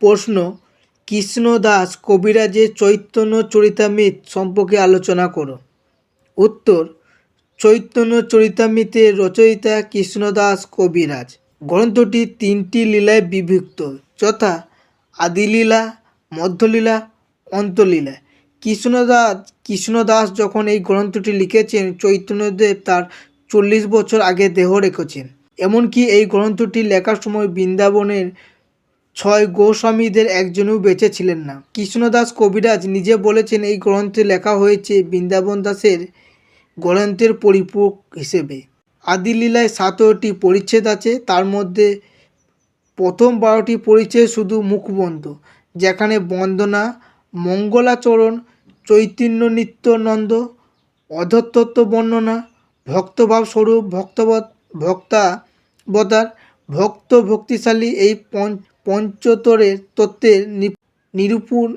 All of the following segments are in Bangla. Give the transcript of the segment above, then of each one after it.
প্রশ্ন কৃষ্ণ দাস কবিরাজের চৈতন্য চরিতামৃত সম্পর্কে আলোচনা করো। উত্তর, চৈতন্য চরিতামৃতের রচয়িতা কৃষ্ণদাস কবিরাজ। গ্রন্থটি তিনটি লীলায় বিভক্ত, যথা আদিলীলা, মধ্যলীলা, অন্তলীলা। কৃষ্ণদাস কৃষ্ণদাস যখন এই গ্রন্থটি লিখেছেন, চৈতন্যদেব তার চল্লিশ বছর আগে দেহ রেখেছেন। এমনকি এই গ্রন্থটি লেখার সময় বৃন্দাবনের ছয় গোস্বামীদের একজনও বেঁচে ছিলেন না। কৃষ্ণদাস কবিরাজ নিজে বলেছেন, এই গ্রন্থে লেখা হয়েছে, বৃন্দাবন দাসের গ্রন্থের পরিপূরক হিসেবে। আদিলীলায় সতেরোটি পরিচ্ছেদ আছে, তার মধ্যে প্রথম বারোটি পরিচ্ছেদ শুধু মুখবন্ধ, যেখানে বন্দনা, মঙ্গলাচরণ, চৈতন্য নিত্যানন্দ অধত্তত্ব বর্ণনা ভক্তভাব স্বরূপ ভক্তবত ভক্তাবতার, ভক্ত ভক্তিশালী এই পঞ্চ পঞ্চতরের তত্ত্বের নিরূপণ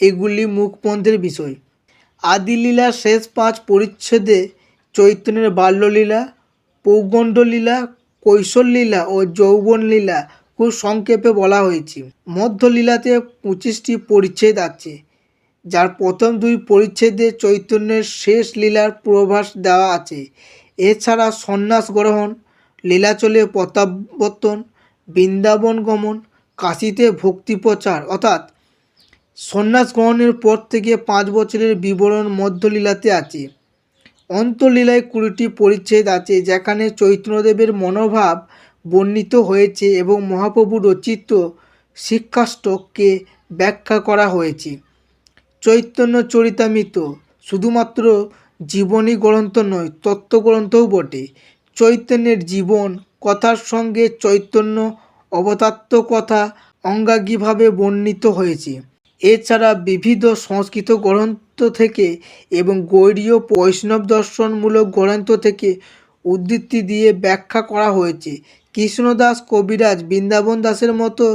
এগুলি মুখপন্থের বিষয়। আদিলীলার শেষ পাঁচ পরিচ্ছেদে চৈতন্যের বাল্যলীলা, পৌগণ্ডলীলা কৈশোরলীলা ও যৌবনলীলা খুব সংক্ষেপে বলা হয়েছে। মধ্যলীলাতে পঁচিশটি পরিচ্ছেদ আছে, যার প্রথম দুই পরিচ্ছেদে চৈতন্যের শেষ লীলার পূর্বাভাস দেওয়া আছে। এছাড়া সন্ন্যাস গ্রহণ, লীলাচলে প্রত্যাবর্তন, বৃন্দাবন গমন কাশীতে ভক্তি প্রচার। অর্থাৎ সন্ন্যাস গ্রহণের পর থেকে পাঁচ বছরের বিবরণ মধ্যলীলাতে আছে। অন্তলীলায় কুড়িটি পরিচ্ছেদ আছে, যেখানে চৈতন্যদেবের মনোভাব বর্ণিত হয়েছে এবং মহাপ্রভু রচিত শিক্ষাষ্টককে ব্যাখ্যা করা হয়েছে। চৈতন্য চরিতামৃত শুধুমাত্র জীবনী গ্রন্থ নয়, তত্ত্বগ্রন্থও বটে। চৈতন্যের জীবন, কথার সঙ্গে চৈতন্য অবতাত্ম কথা অঙ্গাঙ্গিভাবে বর্ণিত হয়েছে। এছাড়া বিবিধ সংস্কৃত গ্রন্থ থেকে এবং গৌরীয় বৈষ্ণব দর্শনমূলক গ্রন্থ থেকে উদ্ধৃতি দিয়ে ব্যাখ্যা করা হয়েছে। কৃষ্ণদাস কবিরাজ বৃন্দাবন দাসের মতো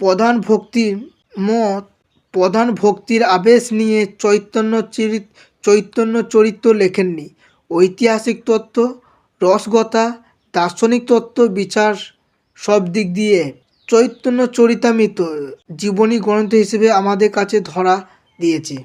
প্রধান ভক্তির মত, প্রধান ভক্তির আবেশ নিয়ে চৈতন্য চরিত, চৈতন্য চরিত্র লেখেননি। ঐতিহাসিক তত্ত্ব রসগতা দার্শনিক তত্ত্ব, বিচার সব দিক দিয়ে। চৈতন্য চরিতামৃত জীবনী গ্রন্থ হিসেবে আমাদের কাছে ধরা দিয়েছে।